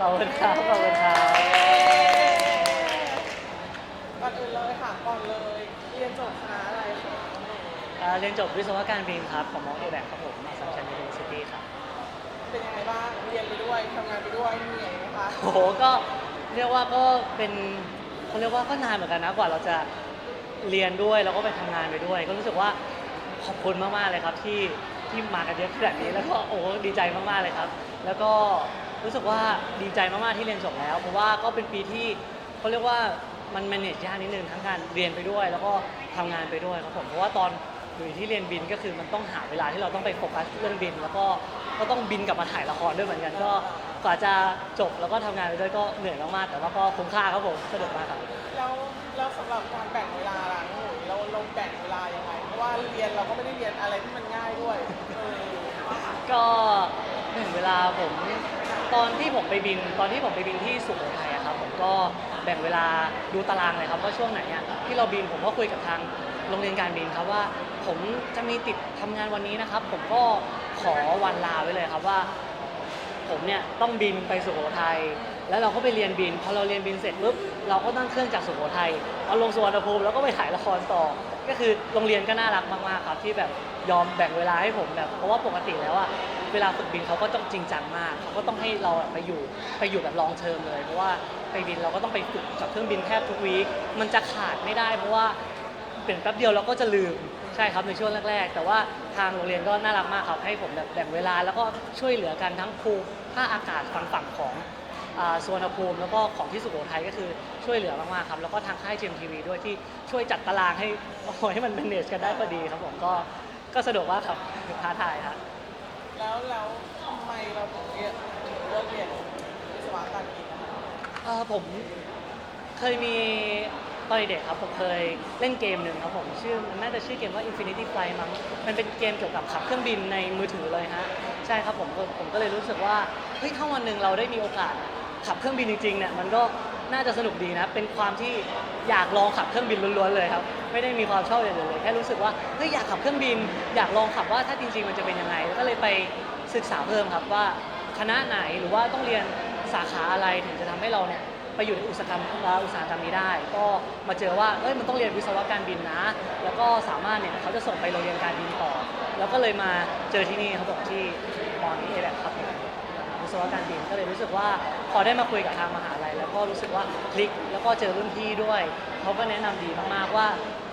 ขอบคุณครับขอบคุณครับก่อนอื่นเลยค่ะก่อนเลยเรียนจบคณะอะไรคะอ่าเรียนจบวิศวการบินครับของมอเอแบกครับผมมาสัมชัญยูนิเวอร์ซิตี้ครับ เป็นยังไงบ้างเรียนไปด้วยทำงานไปด้วยเหนื่อยไหมคะโอ้โหก็เรียกว่าก็เป็นเขาเรียกว่าก็นานเหมือนกันนะกว่าเราจะเรียนด้วยแล้วก็ไปทำงานไปด้วย ก็รู้สึกว่าขอบคุณมากๆเลยครับที่ที่มากันเยอะขนาดนี้แล้วก็โอ้โหดีใจมากๆเลยครับ แล้วก็ รู้สึกว่าดีใจมากๆที่เรียนจบแล้ว เพราะว่าก็เป็นปีที่เขาเรียกว่ามัน manage ยากนิดนึงทั้งการเรียนไปด้วย แล้วก็ทำงานไปด้วยครับผมเพราะว่าตอนอยู่ที่เรียนบินก็คือมันต้องหาเวลาที่เราต้องไปโฟกัสเรื่องบิน แล้วก็ก็ต้องบินกลับมาถ่ายละครด้วยเหมือนกันก็กว่าจะจบแล้วก็ทำงานไปด้วยก็เหนื่อยมากๆแต่ว่าก็คุ้มค่าครับผมสนุกมากครับ แล้วแล้วสำหรับการแบ่งเวลาล่ะหนูเราเราแบ่งเวลายังไงเพราะว่าเรียนเราก็ไม่ได้เรียนอะไรที่มันง่ายด้วยเออก็ถึงเวลาผม ตอนที่ผมไปบินตอนที่ผมไปบินที่สุโขทัยอะครับผมก็แบ่งเวลาดูตารางเลยครับว่าช่วงไหนอะที่เราบินผมก็คุยกับทางโรงเรียนการบินครับว่าผมจะมีติดทำงานวันนี้นะครับ ผมก็ขอวันลาไว้เลยครับว่า ผมเนี่ยต้องบินไปสุโขทัยแล้วเราก็ไปเรียนบินพอเราเรียนบินเสร็จปุ๊บเราก็นั่งเครื่องจากสุโขทัยเอาลงสุวรรณภูมิแล้วก็ไปถ่ายละครต่อ ก็คือโรงเรียนก็น่ารักมากๆครับที่แบบยอมแบ่งเวลาให้ผมแบบเพราะว่าปกติแล้วอะ เวลาฝึกบินเขาก็ต้องจริงจังมาก เขาก็ต้องให้เราไปอยู่ไปอยู่แบบลองเทอมเลย เพราะว่าไปบินเราก็ต้องไปฝึกกับเครื่องบินแทบทุกวีคมันจะขาดไม่ได้ เพราะว่าเปลี่ยนแป๊บเดียวเราก็จะลืมใช่ครับในช่วงแรก ๆ แต่ว่าทางโรงเรียนก็น่ารักมากครับให้ผมแบบแบ่งเวลาแล้วก็ช่วยเหลือกันทั้งภูท่าอากาศฝั่งฝั่งของอ่าสวนภูมิแล้วก็ของที่สุโขทัยก็คือช่วยเหลือมากๆครับแล้วก็ทางค่ายเจมทีวีด้วยที่ช่วยจัดตารางให้โอ้โหให้มันเป็นเนสกันได้พอดีครับผมก็ก็สะดวกมากครับท้าทายครับ แล้วแล้วทำไมเราถึงเรียนถึงเลือกเรียนวิศวการบินนะคะเอ่อผมเคยมีตอนเด็กๆครับผมเคยเล่นเกมหนึ่งครับผมชื่อมันน่าจะชื่อเกมว่า Infinity Flight มั้งมันเป็นเกมเกี่ยวกับขับเครื่องบินในมือถือเลยฮะใช่ครับผมก็ผมก็เลยรู้สึกว่าเฮ้ยถ้าวันหนึ่งเราได้มีโอกาสขับเครื่องบินจริงๆเนี่ยมันก็ น่าจะสนุกดีนะ เป็นความที่อยากลองขับเครื่องบินล้วนๆเลยครับ ไม่ได้มีความชอบอย่างอื่นเลย แค่รู้สึกว่าเฮ้ยอยากขับเครื่องบิน อยากลองขับว่าถ้าจริงๆมันจะเป็นยังไง ก็เลยไปศึกษาเพิ่มครับว่าคณะไหนหรือว่าต้องเรียนสาขาอะไรถึงจะทำให้เราเนี่ยไปอยู่ในอุตสาหกรรมอุตสาหกรรมนี้ได้ ก็มาเจอว่าเอ้ยมันต้องเรียนวิศวการบินนะ แล้วก็สามารถเนี่ยเขาจะส่งไปโรงเรียนการบินต่อ แล้วก็เลยมาเจอที่นี่เขาบอกที่มอนี้เอแบครับ ศวะการบินก็เลยรู้สึกว่าพอได้มาคุยกับทางมหาลัย แล้วก็รู้สึกว่าคลิกแล้วก็เจอรุ่นพี่ด้วยเขาก็แนะนำดีมากๆว่า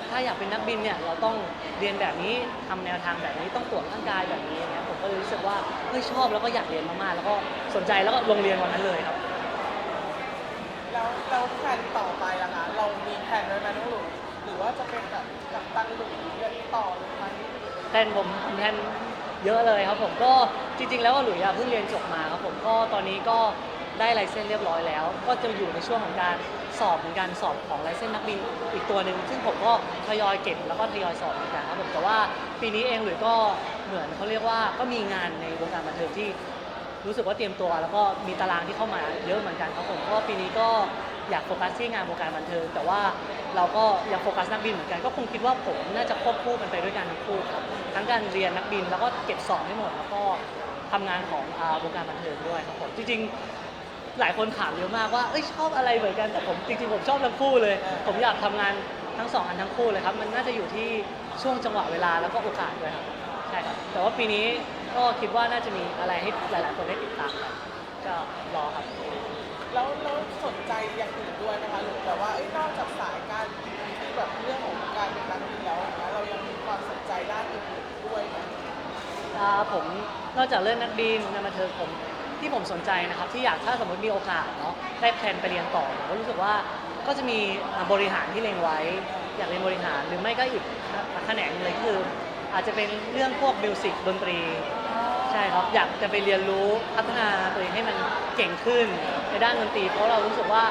ถ้าอยากเป็นนักบินเนี่ยเราต้องเรียนแบบนี้ทำแนวทางแบบนี้ต้องตรวจร่างกายแบบนี้อย่างเงี้ยผมก็เลยรู้สึกว่าเฮ้ยชอบแล้วก็อยากเรียนมากๆแล้วก็สนใจแล้วก็ลงเรียนวันนั้นเลยครับแล้วแล้วแผนต่อไปล่ะคะเรามีแผนไว้ไหมน้องหลุยหรือว่าจะเป็นแบบกับตันหลุยเรียนต่อเลยไหมแทนผมผมแทน เยอะเลยครับผมก็จริง ๆ แล้วหลุยอะเพิ่งเรียนจบมาครับผมก็ตอนนี้ก็ได้ไลเซนส์เรียบร้อยแล้ว ก็จะอยู่ในช่วงของการสอบเหมือนกันสอบของไลเซนส์นักบินอีกตัวหนึ่งซึ่งผมก็ทยอยเก็บแล้วก็ทยอยสอบเหมือนกันครับผมแต่ว่าปีนี้เองหลุยก็เหมือนเขาเรียกว่าก็มีงานในวงการบันเทิงที่ รู้สึกว่าเตรียมตัว แล้วก็มีตารางที่เข้ามาเยอะเหมือนกันครับผมเพราะปีนี้ก็อยากโฟกัสที่งานวงการบันเทิง แต่ว่าเราก็อยากโฟกัสนักบินเหมือนกัน ก็คงคิดว่าผมน่าจะควบคู่กันไปด้วยกันทั้งคู่ครับทั้งการเรียนนักบินแล้วก็เก็บสอบให้หมดแล้วก็ทำงานของวงการบันเทิงด้วยครับผมจริงๆหลายคนถามเยอะมากว่าเอ้ยชอบอะไรเหมือนกันแต่ผมจริงๆผมชอบทั้งคู่เลย ผมอยากทำงานทั้งสองอันทั้งคู่เลยครับมันน่าจะอยู่ที่ช่วงจังหวะเวลาแล้วก็โอกาสด้วยครับ ใช่ครับ แต่ว่าปีนี้ก็คิดว่าน่าจะมีอะไรให้หลายๆคนได้ติดตามกันก็รอครับ แล้วเราสนใจอย่างอื่นด้วยนะคะหรือแบบว่าเอ้ยนอกจากสายการบินที่แบบเรื่องของการเป็นนักบินแล้วอย่างเงี้ยเรายังมีความสนใจด้านอื่นๆด้วยไหมอ่าผมนอกจากเรื่องนักบินงานบันเทิงผมที่ผมสนใจนะครับที่อยากถ้าสมมติมีโอกาสเนาะได้แพลนไปเรียนต่อผมก็รู้สึกว่าก็จะมีอ่าบริหารที่เล็งไว้ อยากเรียนบริหารหรือไม่ก็อีกแขนงหนึ่งเลยก็คือ อาจจะเป็นเรื่องพวกมิวสิกดนตรี ใช่ครับ อยากจะไปเรียนรู้พัฒนาตัวเองให้มันเก่งขึ้นในด้านดนตรี เพราะเรารู้สึกว่า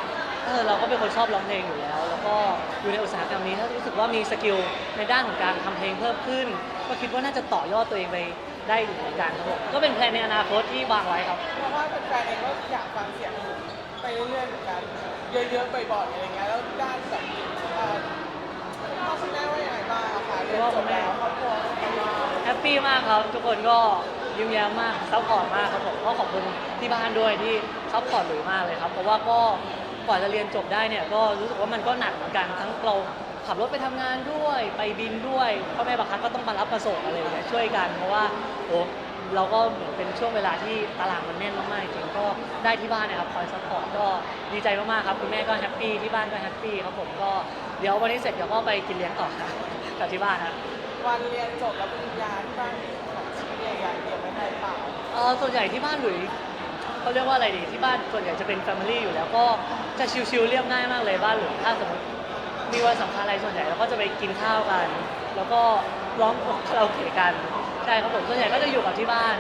เออเราก็เป็นคนชอบร้องเพลงอยู่แล้ว แล้วก็อยู่ในอุตสาหกรรมนี้ถ้ารู้สึกว่ามีสกิลในด้านของการทำเพลงเพิ่มขึ้น ก็คิดว่าน่าจะต่อยอดตัวเองไปได้อีกเหมือนกันครับผมก็เป็นแพลนในอนาคตที่วางไว้ครับ เพราะว่าแฟนๆเองก็อยากฟังเสียงหนูไปเรื่อยๆเหมือนกันเยอะๆบ่อยๆอะไรเงี้ยแล้วด้านแบบเอ่อ พ่อคุณแม่ว่ายังไงบ้างอะคะเรียนจบแล้วครอบครัวเป็นยังไงบ้างแฮปปี้มากครับ ทุกคนก็ยิ้มแย้มมากซัพพอร์ตมากครับผมก็ขอบคุณที่บ้านด้วยที่ซัพพอร์ตหลุยมากเลยครับเพราะว่าก็กว่าจะเรียนจบได้เนี่ยก็รู้สึกว่ามันก็หนักเหมือนกันทั้งเราขับรถไปทำงานด้วย ไปบินด้วยพ่อแม่บางครั้งก็ต้องมารับมาส่งอะไรอย่างเงี้ยช่วยกันเพราะว่าโอ้ เราก็เหมือนเป็นช่วงเวลาที่ตารางมันแน่นมากๆจริงๆก็ได้ที่บ้านนะครับคอยซัพพอร์ตก็ดีใจมากๆครับคุณแม่ก็แฮปปี้ที่บ้านก็แฮปปี้ครับผมก็เดี๋ยววันนี้เสร็จเดี๋ยวก็ไปกินเลี้ยงต่อครับกับที่บ้านครับวันเรียนจบแล้วปริญญาที่บ้านมีของชิ้นใหญ่ๆเตรียมไว้ให้เปล่าเออส่วนใหญ่ที่บ้านหลุยเขาเรียกว่าอะไรดีที่บ้านส่วนใหญ่จะเป็นแฟมิลี่อยู่แล้วก็จะชิลๆเรียบง่ายมากเลยบ้านหลุยถ้าสมมติมีวันสำคัญอะไรส่วนใหญ่เราก็จะไปกินข้าวกัน แล้วก็ร้องคาราโอเกะกัน ใช่ครับผมส่วนใหญ่ก็จะอยู่กับที่บ้าน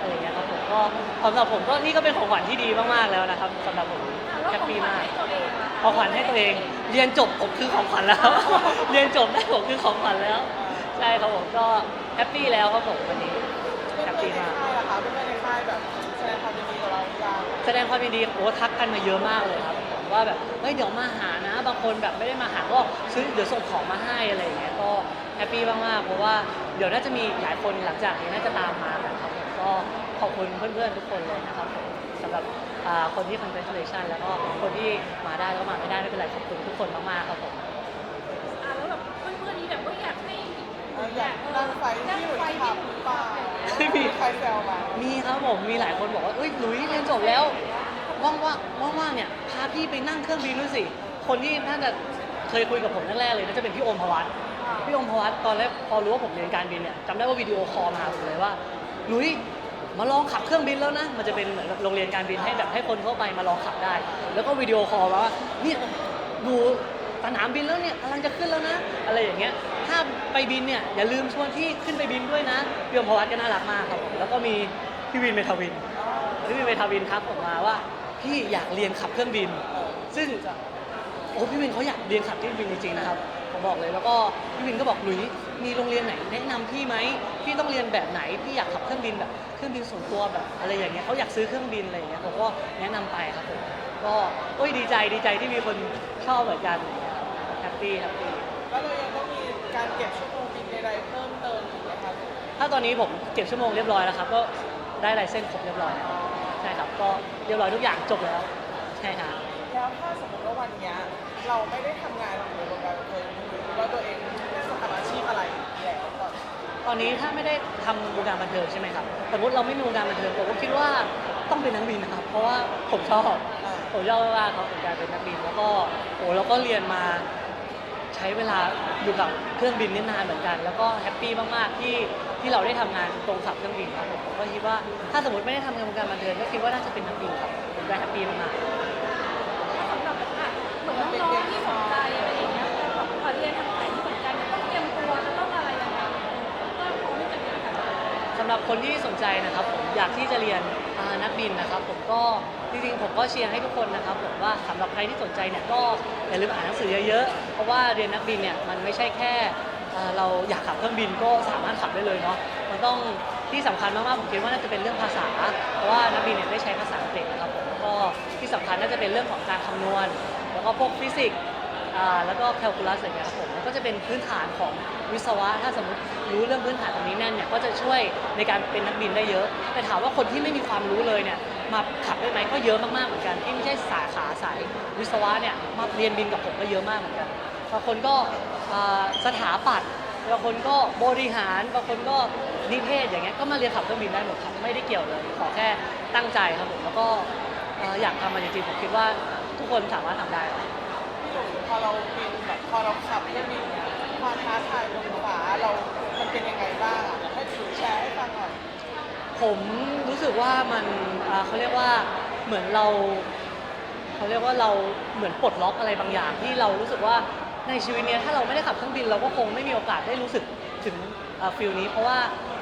อะไรอย่างเงี้ยครับผมก็สำหรับผมก็นี่ก็เป็นของขวัญที่ดีมากๆแล้วนะครับสำหรับผมแฮปปี้มาก ของขวัญให้ตัวเอง เรียนจบผมคือของขวัญแล้ว เรียนจบได้ผมคือของขวัญแล้ว ใช่ครับผมก็แฮปปี้แล้วครับผมวันนี้เพื่แฮอนปๆปี้ในมากค่ายล่ะคะเพื่อนๆในค่ายแบบแสดงความยินดีกับเราหรือยังแสดงความยินดีโอ้ทักกันมาเยอะมากเลยครับผมว่าแบบเฮ้ยเดี๋ยวมาหานะ บางคนแบบไม่ได้มาหาก็ซื้อเดี๋ยวส่งของมาให้อะไรอย่างเงี้ยก็ แฮปปี้มากๆเพราะว่าเดี๋ยวน่าจะมีหลายคนหลังจากนี้น่าจะตามมากันครับผมก็ขอบคุณเพื่อนๆทุกคนเลยนะครับผมสำหรับอ่าคนที่ congratulation แล้วก็คนที่มาได้แล้วก็มาไม่ได้ไม่เป็นไรขอบคุณทุกคนมากๆครับผม อะแล้วแบบเพื่อนๆนี้แบบว่าอยากให้เอออยากนั่งไฟที่หลุยส์ขับหรือเปล่าไม่มี ใครแซวมา มีครับผมมีหลายคนบอกว่าเอ้ยหลุยเรียนจบแล้วว่างๆว่างๆเนี่ยพาพี่ไปนั่งเครื่องบินด้วยสิ คนที่น่าจะเคยคุยกับผมแรกๆเลยน่าจะเป็นพี่โอมพวัต พี่อมพวัตตอนแรกพอรู้ว่าผมเรียนการบินเนี่ยจำได้ว่าวิดีโอคอลมาหาผมเลยว่าหลุยมาลองขับเครื่องบินแล้วนะ มันจะเป็นเหมือนโรงเรียนการบินให้แบบให้คนทั่วไปมาลองขับได้ แล้วก็วิดีโอคอลมาว่าเนี่ยดูสนามบินแล้วเนี่ยกำลังจะขึ้นแล้วนะ อะไรอย่างเงี้ย ถ้าไปบินเนี่ยอย่าลืมชวนพี่ขึ้นไปบินด้วยนะพี่อมพวัตก็น่ารักมากครับผมแล้วก็มีพี่วินเมทาวินพี่วินเมทาวินทักผมมาว่าพี่อยากเรียนขับเครื่องบิน ซึ่งโอ้พี่วินเขาอยากเรียนขับเครื่องบินจริงๆนะครับ ผมบอกเลย แล้วก็พี่วินก็บอกหลุยมีโรงเรียนไหนแนะนำพี่ไหมพี่ต้องเรียนแบบไหนพี่อยากขับเครื่องบินแบบเครื่องบินส่วนตัวแบบ อะไรอย่างเงี้ยเขาอยากซื้อเครื่องบินอะไรอย่างเงี้ยผมก็แนะนำไปครับผมก็โอ้ยดีใจดีใจที่มีคนชอบเหมือนกันแฮปปี้แฮปปี้ แล้วเรายังต้องมีการเก็บชั่วโมงบินใดๆเพิ่มเติมอีกไหมคะถ้าตอนนี้ผมเก็บชั่วโมงเรียบร้อยแล้วครับก็ได้ลายเส้นครบเรียบร้อยแล้วใช่ครับก็เรียบร้อยทุกอย่างจบแล้ว ใช่ครับ แล้วถ้าสมมติว่าวันเนี้ยเราไม่ได้ทำงานอยู่ในวงการบันเทิงหรือว่าตัวเองจะทำอาชีพอะไรแล้วตอนนี้ตอนนี้ถ้าไม่ได้ทำวงการบันเทิงใช่ไหมครับ สมมติเราไม่มีวงการบันเทิงผมก็คิดว่าต้องเป็นนักบินนะครับ เพราะว่าผมชอบ อ่าผมชอบมากๆครับผมการเป็นนักบินแล้วก็โอ้เราก็เรียนมาใช้เวลาอยู่กับเครื่องบินนี่นานเหมือนกัน แล้วก็แฮปปี้มากๆที่ที่เราได้ทำงานตรงขับเครื่องบินครับผมผมก็คิดว่าถ้าสมมติไม่ได้ทำงานวงการบันเทิงก็คิดว่าน่าจะเป็นนักบินครับผมก็แฮปปี้มากๆ ถ้าสำหรับแบบอะเหมือ น้องๆที่สนใจอะไรอย่างเงี้ยแบบก่อเรียนทางสายที่สนใจเนี่ยต้องเตรียมตัวจะต้องอะไรยังไงเพื่อพร้อมที่จะเรียนค่ะสำหรับคนที่สนใจนะครับผมอยากที่จะเรียนนักบินนะครับ ผมก็จริงๆผมก็เชียร์ให้ทุกคนนะครับผมว่าสำหรับใครที่สนใจเนี่ยก็อย่าลืมอ่านหนังสือเยอะๆเพราะว่าเรียนนักบินเนี่ยมันไม่ใช่แค่เราอยากขับเครื่องบินก็สามารถขับได้เลยเนาะมันต้องที่สำคัญมากๆผมคิดว่าน่าจะเป็นเรื่องภาษา เพราะว่านักบินเนี่ยได้ใช้ภาษาอังกฤษนะครับผมก็ที่สำคัญน่าจะเป็นเรื่องของการคำนวณ ก็พวกฟิสิกส์แล้วก็แคลคูลัสอย่างเงี้ยครับผมก็จะเป็นพื้นฐานของวิศวะ ถ้าสมมติรู้เรื่องพื้นฐานตรงนี้แน่นเนี่ยก็จะช่วยในการเป็นนักบินได้เยอะ แต่ถามว่าคนที่ไม่มีความรู้เลยเนี่ยมาขับได้ไหมก็เยอะมากๆเหมือนกันที่ไม่ใช่สาขาสายวิศวะเนี่ยมาเรียนบินกับผมก็เยอะมากเหมือนกันบางคนก็สถาปัตย์บางคนก็บริหารบางคนก็นิเทศอย่างเงี้ยก็มาเรียนขับเครื่องบินได้หมดครับไม่ได้เกี่ยวเลยขอแค่ตั้งใจครับผมแล้วก็อยากทำมันจริงๆผมคิดว่า กคนสามารถทำได้ครับพี่หลุยพอเราบินแบบพอเราขับเครื่องบินเนี่ยความท้าทายบนฟ้าเรา มันเป็นยังไงบ้างอะอยากให้พี่หลุยแชร์ให้ฟังหน่อยผมรู้สึกว่ามันอ่าเขาเรียกว่าเหมือนเราเขาเรียกว่าเราเหมือนปลดล็อกอะไรบางอย่าง ที่เรารู้สึกว่าในชีวิตเนี้ยถ้าเราไม่ได้ขับเครื่องบินเราก็คงไม่มีโอกาสได้รู้สึกถึงฟิลนี้ เพราะว่า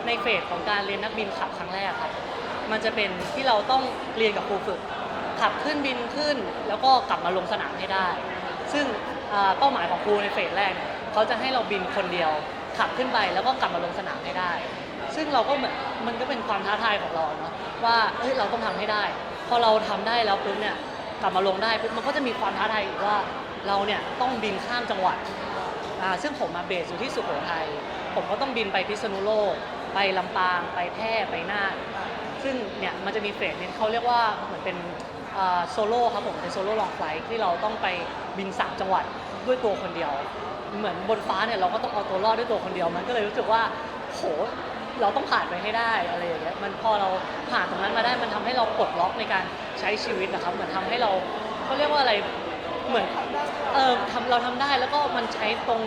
ในเฟสของการเรียนนักบินขับครั้งแรกครับ มันจะเป็นที่เราต้องเรียนกับครูฝึก ขับขึ้นบินขึ้น แล้วก็กลับมาลงสนามให้ได้ ซึ่งเป้าหมายของครูในเฟสแรกเนี่ยเขาจะให้เราบินคนเดียว ขับขึ้นไปแล้วก็กลับมาลงสนามให้ได้ ซึ่งเราก็เหมือนมันก็เป็นความท้าทายของเราเนาะว่าเอ้ยเราต้องทำให้ได้ พอเราทำได้แล้วปุ๊บเนี่ยกลับมาลงได้ปุ๊บมันก็จะมีความท้าทายอีกว่าเราเนี่ยต้องบินข้ามจังหวัดอ่าซึ่งผมมาเบสอยู่ที่สุโขทัยผมก็ต้องบินไปพิษณุโลก ไปลำปาง ไปแพร่ ไปน่าน ซึ่งเนี่ยมันจะมีเฟสนี้เขาเรียกว่าเหมือนเป็น โซโล่ครับผมเป็นโซโล่ลองไฟล์ที่เราต้องไปบินสามจังหวัดด้วยตัวคนเดียว เหมือนบนฟ้าเนี่ยเราก็ต้องเอาตัวรอดด้วยตัวคนเดียวมันก็เลยรู้สึกว่าโหเราต้องผ่านไปให้ได้อะไรอย่างเงี้ยมันพอเราผ่านตรงนั้นมาได้มันทำให้เราปลดล็อกในการใช้ชีวิตนะครับ เหมือนทำให้เราเขาเรียกว่าอะไรเหมือนเออทำเราทำได้แล้วก็มันใช้ตรง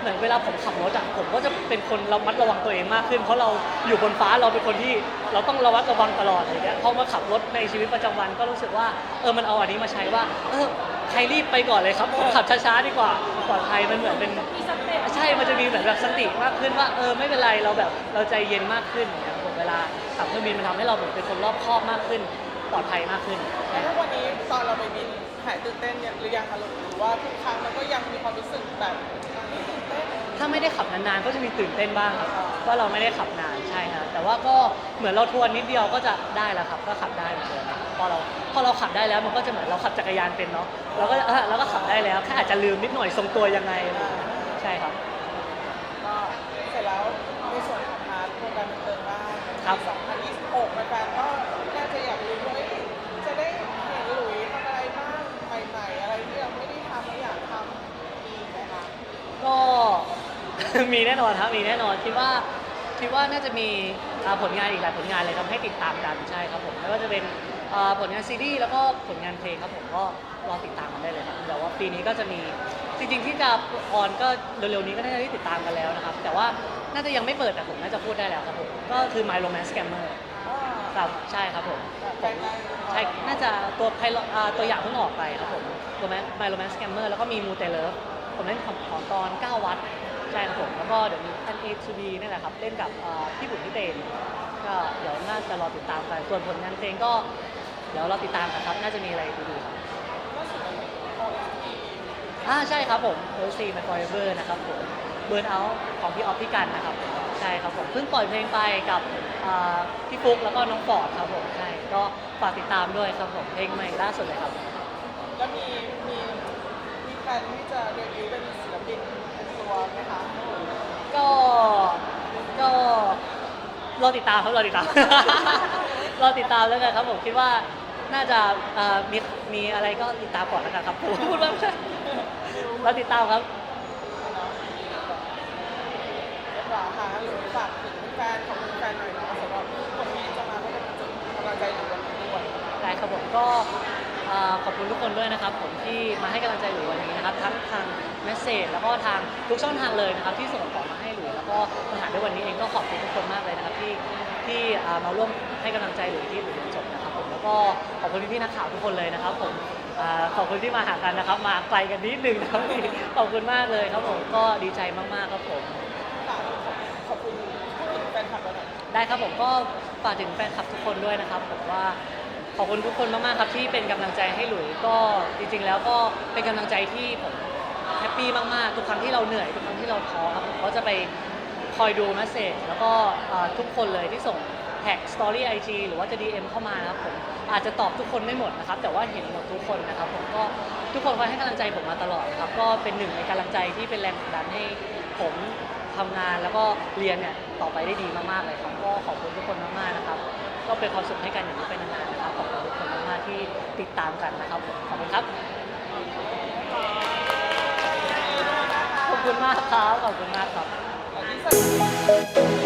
เหมือนเวลาผมขับรถอะผมก็จะเป็นคนระมัดระวังตัวเองมากขึ้น เพราะเราอยู่บนฟ้าเราเป็นคนที่เราต้องระมัดระวังตลอดอะไรเงี้ยพอมาขับรถในชีวิตประจำวันก็รู้สึกว่าเออมันเอาอันนี้มาใช้ว่าเออใครรีบไปก่อนเลยครับผมขับช้าๆดีกว่าปลอดภัยมันเหมือนเป็นมีสเต็ปใช่มันจะมีเหมือนแบบสติมากขึ้นว่าเออไม่เป็นไรเราแบบเราใจเย็นมากขึ้นอย่างเงี้ยผมเวลาขับเครื่องบินมันทำให้เราเหมือนเป็นคนรอบคอบมากขึ้น ปลอดภัยมากขึ้น แล้วถ้าวันนี้ตอนเราไปบินหายตื่นเต้นเนี่ยหรือยังคะลูกหรือว่าทุกครั้งมันก็ยังมีความรู้สึกแบบไม่ตื่นเต้น ถ้าไม่ได้ขับนานๆ ก็จะมีตื่นเต้นบ้างครับว่าเราไม่ได้ขับนานใช่ครับแต่ว่าก็เหมือนเราทวนนิดเดียวก็จะได้แล้วครับ ก็ขับได้เหมือนเดิมพอเราพอเราขับได้แล้วมันก็จะเหมือนเราขับจักรยานเป็นเนาะเราก็เออเราก็ขับได้แล้วแค่อาจจะลืมนิดหน่อยทรงตัวยังไงอะไรอย่างเงี้ยใช่ครับ ก็เสร็จแล้วในส่วนของพาร์ทโครงการบันเทิงบ้างครับ2026แฟนๆก็น่าจะอยากรู้ว่าเอ้ยจะได้เห็นหลุยทำอะไรบ้างใหม่ๆอะไรที่ยังไม่ได้ทำแล้วอยากทำมีไหมคะ ก็ มีแน่นอนครับมีแน่นอนคิดว่าคิดว่าน่าจะมีอ่าผลงานอีกหลายผลงานเลยครับให้ติดตามกันใช่ครับผมไม่ว่าจะเป็นอ่าผลงานซีรีส์แล้วก็ผลงานเพลงครับผมก็รอติดตามกันได้เลยครับเดี๋ยวว่าปีนี้ก็จะมีจริงๆที่จะออนก็เร็วๆนี้ก็น่าจะได้ติดตามกันแล้วนะครับ แต่ว่าน่าจะยังไม่เปิดแต่ผมน่าจะพูดได้แล้วครับผมก็คือ My Romance Scammer ครับใช่ครับผมแฟนได้ใช่น่าจะตัวไพลอ่าตัวอย่างเพิ่งออกไปครับผมตัวแม My Romance Scammer แล้วก็มีมูเตเลฟผมเล่นของของตอน 9 วัด ใช่ครับผมแล้วก็เดี๋ยวมี N A to B นี่แหละครับเล่นกับอ่าพี่บุญพี่เตนก็เดี๋ยวน่าจะรอติดตามกันส่วนผลงานเพลงก็เดี๋ยวเรอติดตามกันครับน่าจะมีอะไรดีๆครับอ่าใช่ครับผม o c My Forever นะครับผม Burn Out ของพี่ออฟพี่กันนะครับใช่ครับผมเพิ่งปล่อยเพลงไปกับอ่าพี่ฟุกแล้วก็น้องฟอดครับผมใช่ก็ฝากติดตามด้วยครับผมเพลงใหม่ล่าสุดเลยครับ แล้วมีมีมีแฟนที่จะเดบิวต์เป็นศิลปิน ตัวไหมคะก็ก็รอติดตามครับรอติดตาม รอติดตามแล้วกันครับผมคิดว่าน่าจะเอ่อมีมีอะไรก็ติดตามก่อนแล้วกันครับผมพูดว่าไม่ใช่รอติดตามครับ เรียบร้อยค่ะหรือฝากถึงแฟนของแฟนหน่อยเนาะสำหรับคนที่จะมาให้กำลังใจหนูวันนี้ด้วย ได้ครับผมก็ เอ่อขอบคุณทุกคนด้วยนะครับผมที่มาให้กำลังใจหลุยวันนี้นะครับทั้งทางเมสเซจแล้วก็ทางทุกช่องทางเลยนะครับที่ส่งของมาให้หลุยแล้วก็มาหาด้วยวันนี้เองก็ขอบคุณทุกคนมากเลยนะครับที่ที่เอ่อมาร่วมให้กำลังใจหลุยที่หลุยเรียนจบนะครับผมแล้วก็ขอบคุณพี่ๆนักข่าวทุกคนเลยนะครับผมเอ่อขอบคุณที่มาหากันนะครับ มาไกลกันนิดนึงนะครับขอบคุณมากเลยครับผมก็ดีใจมากๆครับผมฝากขอบคุณพูดถึงแฟนคลับเราหน่อย ได้ครับผมก็ฝากถึงแฟนคลับทุกคนด้วยนะครับผมว่า ขอบคุณทุกคนมากๆครับที่เป็นกำลังใจให้หลุยก็จริง ๆ แล้วก็เป็นกำลังใจที่ผมแฮปปี้มากๆทุกครั้งที่เราเหนื่อยทุกครั้งที่เราท้อครับผมก็จะไปคอยดูเมสเซจแล้วก็ทุกคนเลยที่ส่งแท็กสตอรี่ไอจีหรือว่าจะ DM เข้ามานะครับผมอาจจะตอบทุกคนไม่หมดนะครับ แต่ว่าเห็นหมดทุกคนนะครับผมก็ทุกคนคอยให้กำลังใจผมมาตลอดครับก็เป็นหนึ่งในกำลังใจที่เป็นแรงผลักดันให้ผมทำงานแล้วก็เรียนเนี่ยต่อไปได้ดีมากๆเลยครับก็ขอบคุณทุกคนมากๆนะครับ ก็เป็นความสุขให้กันอย่างนี้ไปนานๆนะครับขอบคุณทุกคนมากๆที่ติดตามกันนะครับผมขอบคุณครับขอบคุณมากครับขอบคุณมากครับ